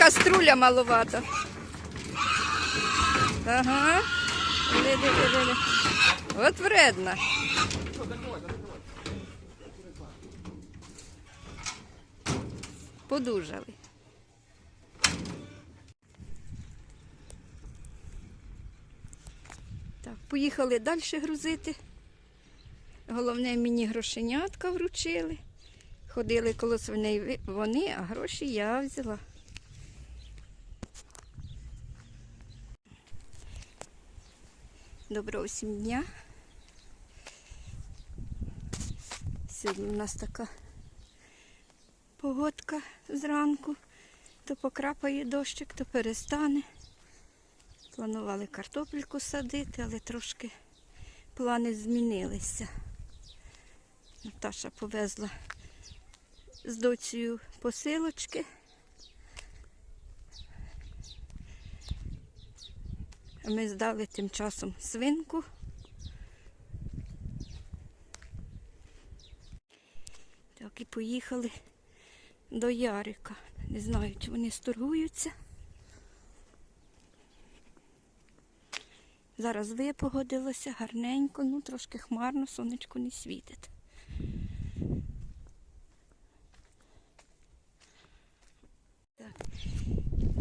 каструля маловато. Ага. Диви, диви, диви. От вредна. Подужали. Так, поїхали далі грузити. Головне, мені грошенятка вручили. Ходили коло свиней вони, а гроші я взяла. Доброго всім дня. Сьогодні у нас така погодка зранку. То покрапає дощик, то перестане. Планували картопельку садити, але трошки плани змінилися. Наташа повезла з доцею посилочки. Ми здали тим часом свинку. Так і поїхали до Ярика. Не знаю, чи вони сторгуються. Зараз випогодилося гарненько, ну трошки хмарно, сонечко не світить.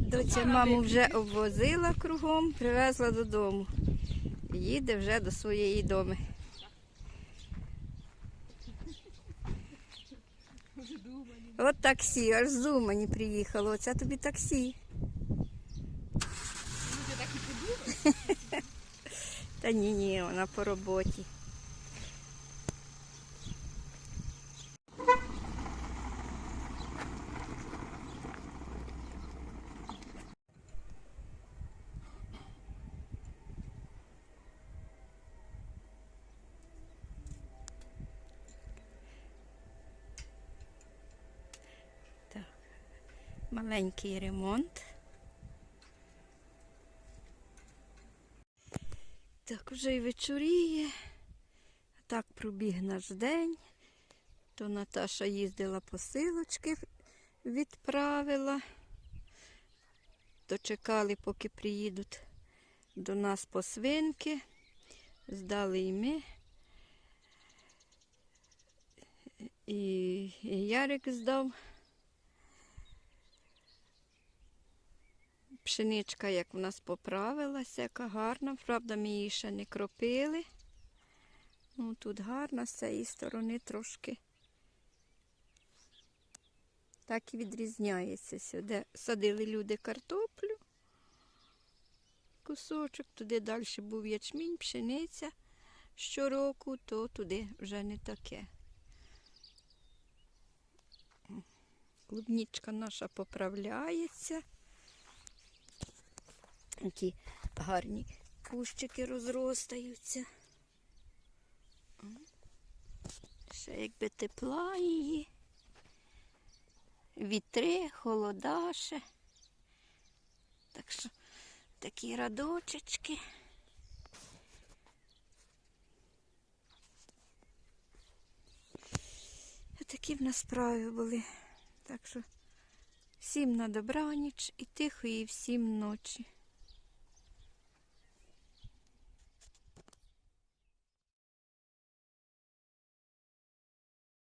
Доця маму вже обвозила кругом, привезла додому. Їде вже до своєї доми. От таксі, аж з Умані приїхало. Оце тобі таксі. Та ні, ні, вона по роботі. Маленький ремонт. Так, вже й вечоріє. Так пробіг наш день. То Наташа їздила посилочки, відправила. То чекали, поки приїдуть до нас по свинки. Здали і ми. І, і Ярик здав. Пшеничка, як в нас поправилася, яка гарна. Правда, ми її ще не кропили. Ну, тут гарно з цієї сторони трошки. Так і відрізняється сюди. Садили люди картоплю. Кусочок, туди далі був ячмінь, пшениця щороку, то туди вже не таке. Клубнічка наша поправляється. Які гарні кущики розростаються. Ще якби тепла її. Вітри, холода ще. Так що такі радочечки. Такі в нас справи були. Так що всім на добраніч і тихої всім ночі.